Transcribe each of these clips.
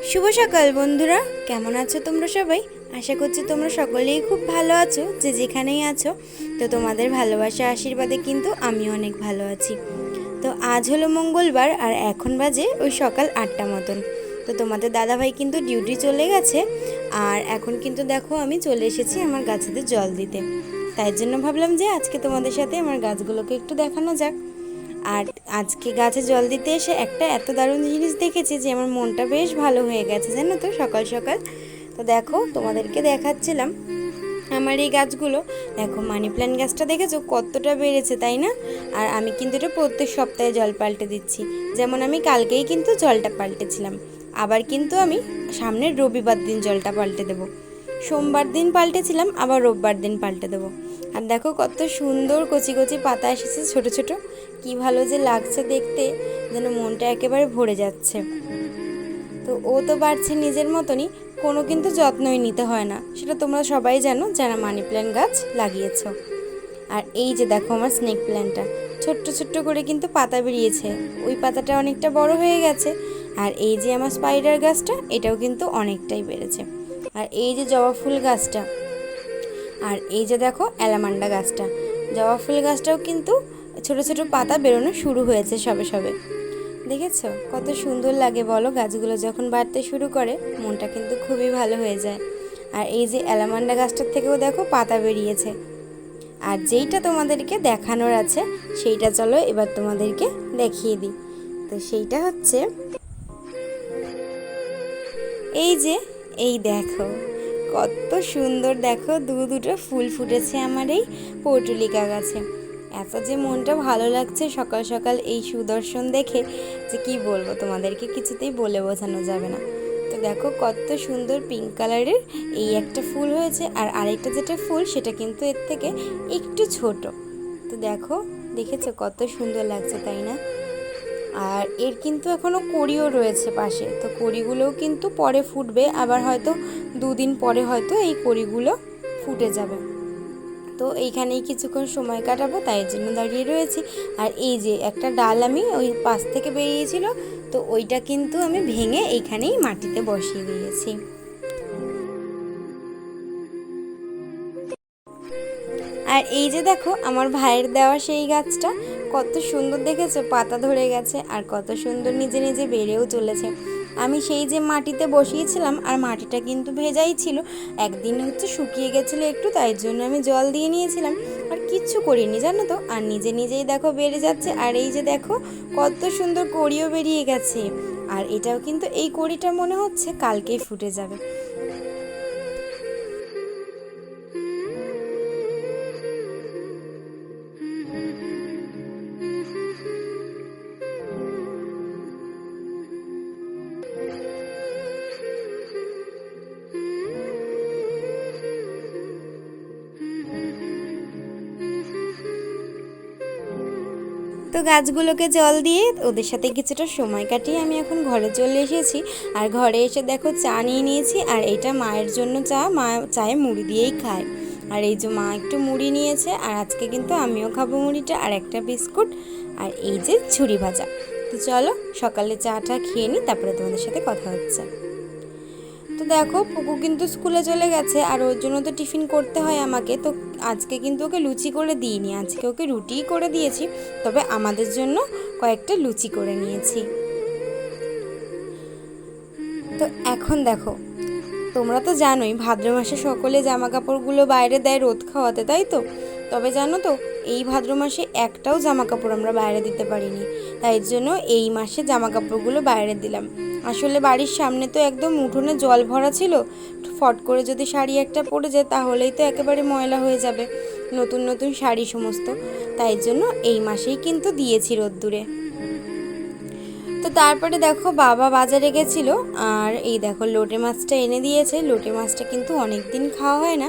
শুভ সকাল, বন্ধুরা। কেমন আছো তোমরা সবাই? আশা করছি তোমরা সকলেই খুব ভালো আছো, যে যেখানেই আছো। তো তোমাদের ভালোবাসা আশীর্বাদে কিন্তু আমি অনেক ভালো আছি। তো আজ হলো মঙ্গলবার, আর এখন বাজে ওই সকাল আটটা মতন। তো তোমাদের দাদাভাই কিন্তু ডিউটি চলে গেছে, আর এখন কিন্তু দেখো আমি চলে এসেছি আমার গাছেদের জল দিতে। তাই জন্য ভাবলাম যে আজকে তোমাদের সাথে আমার গাছগুলোকে একটু দেখানো যাক। আর আজকে গাছে জল দিতে এসে একটা এত দারুণ জিনিস দেখেছি যে আমার মনটা বেশ ভালো হয়ে গেছে, জানো তো? সকাল সকাল। তো দেখো, তোমাদেরকে দেখাচ্ছিলাম আমার এই গাছগুলো। দেখো, মানি প্ল্যান্ট গাছটা দেখেছ? কতটা বেড়েছে, তাই না? আর আমি কিন্তু এটা প্রত্যেক সপ্তাহে জল পাল্টে দিচ্ছি। যেমন আমি কালকেই কিন্তু জলটা পাল্টেছিলাম। আবার কিন্তু আমি সামনের রবিবার দিন জলটা পাল্টে দেবো। সোমবার দিন পাল্টেছিলাম, আবার রোববার দিন পাল্টে দেবো। আর দেখো কত সুন্দর কচি কচি পাতা এসেছে ছোট ছোট। কি ভালো যে লাগছে দেখতে, যেন মনটা একেবারে ভরে যাচ্ছে। তো ও তো বাড়ছে নিজের মতনই, কোনো কিন্তু যত্নই নিতে হয় না। সেটা তোমরা সবাই জানো, যারা মানি প্ল্যান্ট গাছ লাগিয়েছো। আর এই যে দেখো আমার স্নেক প্ল্যান্টটা, ছোট্ট ছোট্ট করে কিন্তু পাতা বেরিয়েছে। ওই পাতাটা অনেকটা বড় হয়ে গেছে, আর এই যে আমার স্পাইডার গাছটা, এটাও কিন্তু অনেকটাই বেড়েছে। আর এই যে জবা ফুল গাছটা, আর এই যে দেখো অ্যালামান্ডা গাছটা। জবা ফুল গাছটাও কিন্তু ছোট ছোট পাতা বেরোনো শুরু হয়েছে সবে সবে। দেখেছ? কত সুন্দর লাগে বলো গাছগুলো যখন বাড়তে শুরু করে, মনটা কিন্তু খুবই ভালো হয়ে যায়। আর এই যে অ্যালামান্ডা গাছটার থেকেও দেখো পাতা বেরিয়েছে। আর যেইটা তোমাদেরকে দেখানোর আছে, সেইটা চলো এবার তোমাদেরকে দেখিয়ে দিই। তো সেইটা হচ্ছে, এই যে এই দেখো, কত সুন্দর দেখো, দু দুটো ফুল ফুটেছে আমার এই পটুলিকা গাছে। এত যে মনটা ভালো লাগছে সকাল সকাল এই সুদর্শন দেখে, যে কি বলব তোমাদেরকে কিছুতেই বলে বোঝানো যাবে না। তো দেখো কত সুন্দর পিঙ্ক কালারের এই একটা ফুল হয়েছে, আর আরেকটা যেটা ফুল সেটা কিন্তু এর থেকে একটু ছোট। তো দেখো, দেখেছ কত সুন্দর লাগছে, তাই না? আর এর কিন্তু এখনও কড়িও রয়েছে পাশে। তো কড়িগুলোও কিন্তু পরে ফুটবে, আবার হয়তো দুদিন পরে হয়তো এই কড়িগুলো ফুটে যাবে। তো এইখানেই কিছুক্ষণ সময় কাটাবো, তাই জন্য দাঁড়িয়ে রয়েছি। আর এই যে একটা ডাল আমি ওই পাশ থেকে বেরিয়েছিল, তো ওইটা কিন্তু আমি ভেঙে এইখানেই মাটিতে বসিয়ে দিয়েছি। আর এই যে দেখো, আমার ভাইয়ের দেওয়া সেই গাছটা, কত সুন্দর দেখেছ? পাতা ধরে গেছে আর কত সুন্দর নিজে নিজে বেড়েও চলেছে। আমি সেই যে মাটিতে বসিয়েছিলাম, আর মাটিটা কিন্তু ভেজাই ছিল। একদিন হচ্ছে শুকিয়ে গেছিল একটু, তাই জন্য আমি জল দিয়ে নিয়েছিলাম। আর কিচ্ছু করিনি, জানো তো? আর নিজে নিজেই দেখো বেড়ে যাচ্ছে। আর এই যে দেখো, কত সুন্দর কড়িও বেরিয়ে গেছে। আর এটাও কিন্তু এই কড়িটা মনে হচ্ছে কালকেই ফুটে যাবে। তো গাছগুলোকে জল দিয়ে ওদের সাথে কিছুটা সময় কাটিয়ে আমি এখন ঘরে চলে এসেছি। আর ঘরে এসে দেখো চা নিয়ে নিয়েছি আর এটা মায়ের জন্য চা। মা চায়ে মুড়ি দিয়েই খায়। আর এই যে মা একটু মুড়ি নিয়েছে আর আজকে কিন্তু আমিও খাব মুড়িটা আর একটা বিস্কুট আর এই যে ছুরি ভাজা। তো চলো সকালে চাটা খেয়ে নিই, তারপরে তোমাদের সাথে কথা হচ্ছে। তো দেখো পুকু কিন্তু স্কুলে চলে গেছে আর ওর জন্য তো টিফিন করতে হয় আমাকে। তো আজকে কিন্তু ওকে লুচি করে দিইনি, আজকে ওকে রুটিই করে দিয়েছি, তবে আমাদের জন্য কয়েকটা লুচি করে নিয়েছি। তো এখন দেখো, তোমরা তো জানোই ভাদ্র মাসে সকলে জামা কাপড়গুলো বাইরে দেয় রোদ খাওয়াতে, তাই তো? তবে জানো তো এই ভাদ্র মাসে একটাও জামা কাপড় আমরা বাইরে দিতে পারিনি। তাই জন্য এই মাসে জামা কাপড়গুলো বাইরে দিলাম। আসলে বাড়ির সামনে তো একদম উঠোনে জল ভরা ছিল। ফট করে যদি শাড়ি একটা পরে যায়, তাহলেই তো একেবারে ময়লা হয়ে যাবে। নতুন নতুন শাড়ি সমস্ত। তাই জন্য এই মাসেই কিন্তু দিয়েছি রোদ্দুরে। তো তারপরে দেখো বাবা বাজারে গেছিল, আর এই দেখো লোটে মাছটা এনে দিয়েছে। লোটে মাছটা কিন্তু অনেক দিন খাওয়া হয় না,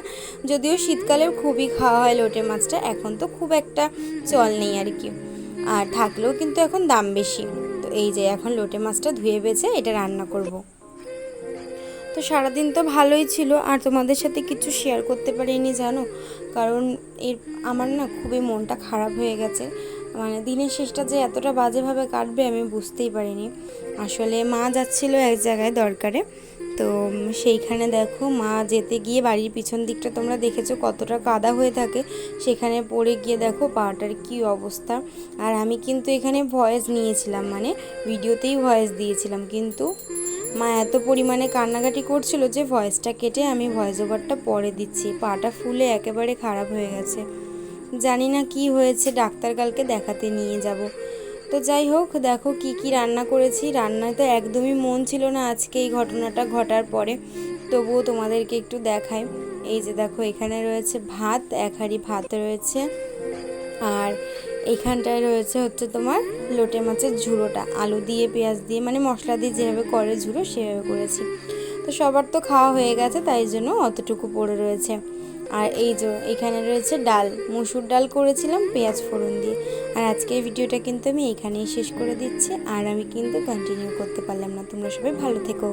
যদিও শীতকালে খুবই খাওয়া হয় লোটে মাছটা, এখন তো খুব একটা চল নেই আর কি। আর থাকলেও কিন্তু এখন দাম বেশি। তো এই যে এখন লোটে মাছটা ধুয়ে বেছে এটা রান্না করব। তো সারাদিন তো ভালোই ছিল, আর তোমাদের সাথে কিছু শেয়ার করতে পারিনি জানো? কারণ এর, আমার না খুবই মনটা খারাপ হয়ে গেছে। মানে দিনের শেষটা যে এতটা বাজেভাবে কাটবে আমি বুঝতেই পারিনি। আসলে মা যাচ্ছিল এক জায়গায় দরকারে, তো সেইখানে দেখো মা যেতে গিয়ে বাড়ির পিছন দিকটা তোমরা দেখেছ কতটা কাদা হয়ে থাকে, সেখানে পড়ে গিয়ে দেখো পাটার কি অবস্থা। আর আমি কিন্তু এখানে ভয়েস নিয়েছিলাম মানে ভিডিওতেই ভয়েস দিয়েছিলাম, কিন্তু মা এত পরিমাণে কান্নাকাটি করছিল যে ভয়েসটা কেটে আমি ভয়েস ওভারটা পরে দিচ্ছি, পাটা ফুলে একেবারে খারাপ হয়ে গেছে। জানি না কি হয়েছে, ডাক্তার কালকে দেখাতে নিয়ে যাব। তো যাই হোক, দেখো কি কি রান্না করেছি। রান্নায় তো একদমই মন ছিল না আজকে এই ঘটনাটা ঘটার পরে। তবুও তোমাদেরকে একটু দেখাই। এই যে দেখো, এখানে রয়েছে ভাত, এক হাঁড়ি ভাত রয়েছে। আর এখানটায় রয়েছে হচ্ছে তোমার লোটে মাছের ঝুড়োটা। আলু দিয়ে, পেঁয়াজ দিয়ে মানে মশলা দিয়ে যেভাবে করে ঝুড়ো, সেভাবে করেছি। তো সবার তো খাওয়া হয়ে গেছে, তাই জন্য অতটুকু পড়ে রয়েছে। আর এই যে এখানে রয়েছে ডাল, মুসুর ডাল করেছিলাম পেঁয়াজ ফোড়ন দিয়ে। আর আজকের ভিডিওটা কিন্তু আমি এখানেই শেষ করে দিচ্ছি, আর আমি কিন্তু কন্টিনিউ করতে পারলাম না। তোমরা সবাই ভালো থেকো।